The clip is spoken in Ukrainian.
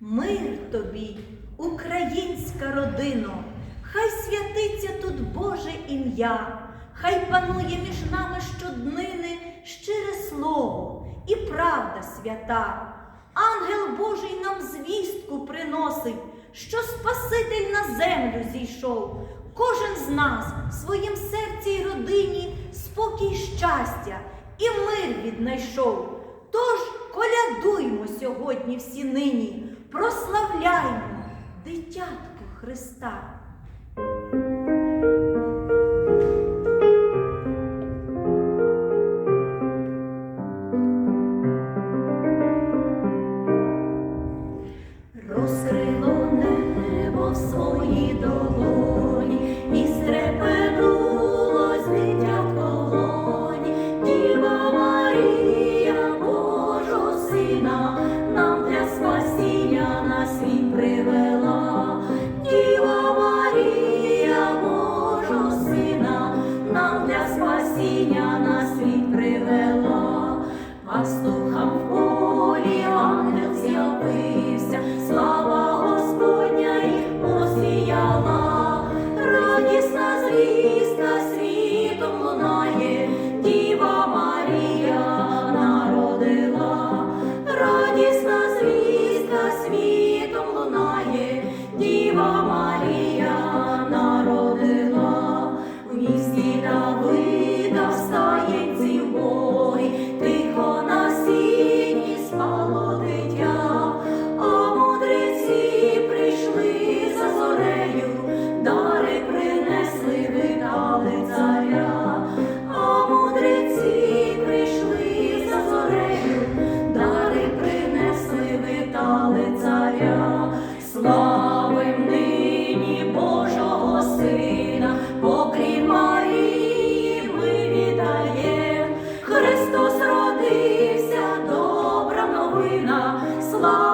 Мир тобі, українська родино, хай святиться тут Боже ім'я, хай панує між нами щоднини щире слово і правда свята. Ангел Божий нам звістку приносить, що Спаситель на землю зійшов. Кожен з нас в своїм серці й родині спокій щастя і мир віднайшов. Тож колядуймо сьогодні всі нині, прославляймо дитятко Христа. Розкрило небо в свої долоні, і стрепенулось дитятко в. Діва Марія, Божого сина, спасіння на світ привела. Пастухам в полі ангел з'явився, слава Господня їх осіяла, радісна звістка світом лунає, Діва Марія народила, радісна звістка світом лунає, Діва Марія oh